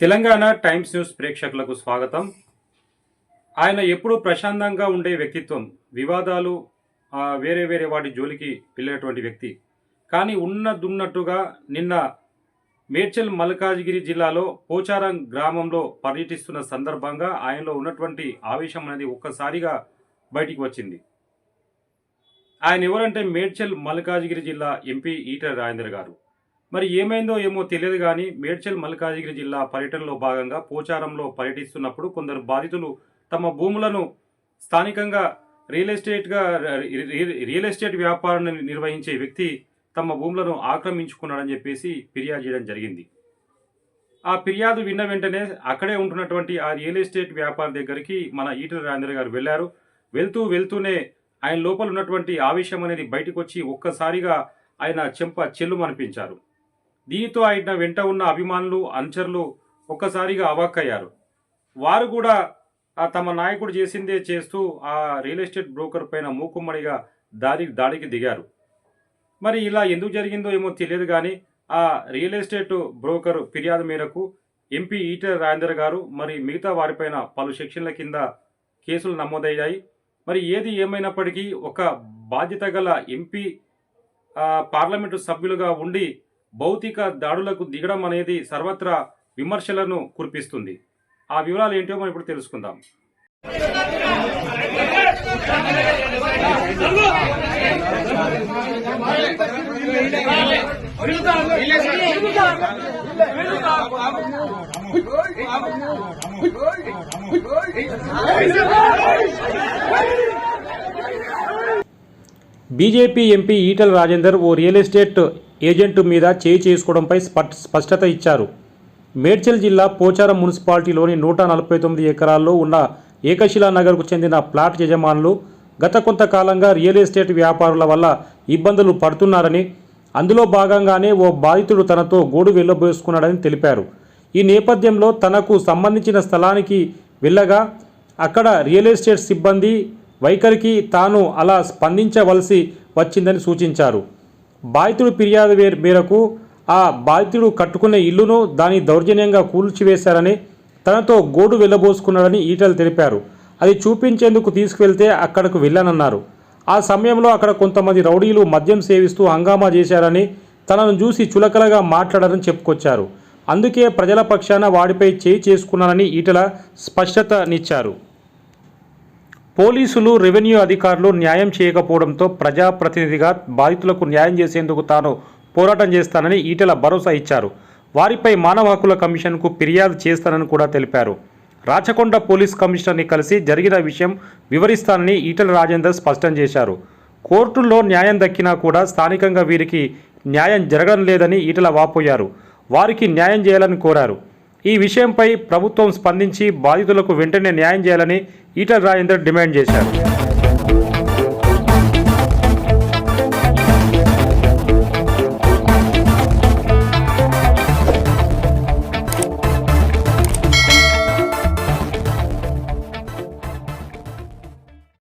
Telangana times news ప్రేక్షకులకు స్వాగతం. ఆయన ఎప్పుడూ ప్రశాంతంగా ఉండే వ్యక్తిత్వం వివాదాలు వేరే వేరే వాటి జోలికి వెళ్ళేటువంటి వ్యక్తి. కానీ ఉన్నదున్నట్టుగా నిన్న మేడ్చల్ మల్కాజ్గిరి జిల్లాలో పోచారం గ్రామంలో పర్యటిస్తున్న సందర్భంగా ఆయనలో ఉన్నటువంటి ఆవేశం అనేది ఒక్కసారిగా బయటికి వచ్చింది. ఆయన ఎవరంటే మేడ్చల్ మల్కాజ్గిరి జిల్లా ఎంపీ ఈటల రాజేందర్ గారు. మరి ఏమైందో ఏమో తెలియదు కానీ మేడ్చల్ మల్కాజిగిరి జిల్లా పర్యటనలో భాగంగా పోచారంలో పర్యటిస్తున్నప్పుడు కొందరు బాధితులు తమ భూములను స్థానికంగా రియల్ ఎస్టేట్గా రి- రియల్ ఎస్టేట్ వ్యాపారాన్ని నిర్వహించే వ్యక్తి తమ భూములను ఆక్రమించుకున్నాడని చెప్పేసి ఫిర్యాదు చేయడం జరిగింది. ఆ ఫిర్యాదు విన్న వెంటనే అక్కడే ఉంటున్నటువంటి ఆ రియల్ ఎస్టేట్ వ్యాపారి దగ్గరికి మన ఈటల రాజేంద్ర గారు వెళ్ళారు. వెళ్తూ వెళ్తూనే ఆయన లోపల ఉన్నటువంటి ఆవేశం అనేది బయటకు వచ్చి ఒక్కసారిగా ఆయన చెంప చెల్లుమనిపించారు. దీనితో ఆయన వెంట ఉన్న అభిమానులు అనుచరులు ఒక్కసారిగా అవాక్కయ్యారు. వారు కూడా ఆ తమ నాయకుడు చేసిందే చేస్తూ ఆ రియల్ ఎస్టేట్ బ్రోకర్ పైన మూకుమ్మడిగా దాడి దాడికి దిగారు. మరి ఇలా ఎందుకు జరిగిందో ఏమో తెలియదు కానీ ఆ రియల్ ఎస్టేట్ బ్రోకర్ ఫిర్యాదు మేరకు ఎంపీ ఈటర్ రాజేందర్ గారు మరి మిగతా వారిపైన పలు సెక్షన్ల కింద కేసులు నమోదయ్యాయి. మరి ఏది ఏమైనప్పటికీ ఒక బాధ్యత గల ఎంపీ పార్లమెంటు సభ్యులుగా ఉండి భౌతిక దాడులకు దిగడం అనేది సర్వత్రా విమర్శలను కురిపిస్తుంది. ఆ వివరాలు ఏంటో మనం ఇప్పుడు తెలుసుకుందాం. బీజేపీ ఎంపీ ఈటల రాజేందర్ ఓ రియల్ ఎస్టేట్ ఏజెంట్ మీద చేయి చేసుకోవడంపై స్పష్టత ఇచ్చారు. మేడ్చల్ జిల్లా పోచారం మున్సిపాలిటీలోని నూట నలభై తొమ్మిది ఎకరాల్లో ఉన్న ఏకశిలా నగర్కు చెందిన ప్లాట్ యజమానులు గత కొంతకాలంగా రియల్ ఎస్టేట్ వ్యాపారుల వల్ల ఇబ్బందులు పడుతున్నారని అందులో భాగంగానే ఓ బాధితుడు తనతో గోడు వెళ్ళబోసుకున్నాడని తెలిపారు. ఈ నేపథ్యంలో తనకు సంబంధించిన స్థలానికి వెళ్ళగా అక్కడ రియల్ ఎస్టేట్ సిబ్బంది వైఖరికి తాను అలా స్పందించవలసి వచ్చిందని సూచించారు. బాధితుడు ఫిర్యాదు మేరకు ఆ బాధితుడు కట్టుకున్న ఇల్లును దాని దౌర్జన్యంగా కూల్చివేశారని తనతో గోడు వెళ్ళబోసుకున్నాడని ఈటలు తెలిపారు. అది చూపించేందుకు తీసుకువెళ్తే అక్కడకు వెళ్ళానన్నారు. ఆ సమయంలో అక్కడ కొంతమంది రౌడీలు మద్యం సేవిస్తూ హంగామా చేశారని తనను చూసి చులకలగా మాట్లాడారని చెప్పుకొచ్చారు. అందుకే ప్రజల పక్షాన వాడిపై చేయి చేసుకున్నానని ఈటల స్పష్టతనిచ్చారు పోలీసులు రెవెన్యూ అధికారులు న్యాయం చేయకపోవడంతో ప్రజాప్రతినిధిగా బాధితులకు న్యాయం చేసేందుకు తాను పోరాటం చేస్తానని ఈటెల భరోసా ఇచ్చారు. వారిపై మానవ హక్కుల కమిషన్కు ఫిర్యాదు చేస్తానని కూడా తెలిపారు. రాచకొండ పోలీస్ కమిషనర్ని కలిసి జరిగిన విషయం వివరిస్తానని ఈటల రాజేందర్ స్పష్టం చేశారు. కోర్టుల్లో న్యాయం దక్కినా కూడా స్థానికంగా వీరికి న్యాయం జరగడం లేదని ఈటల వాపోయారు. వారికి న్యాయం చేయాలని కోరారు. ఈ విషయంపై ప్రభుత్వం స్పందించి బాధితులకు వెంటనే న్యాయం చేయాలని ఈటల రాజేందర్ డిమాండ్ చేశారు.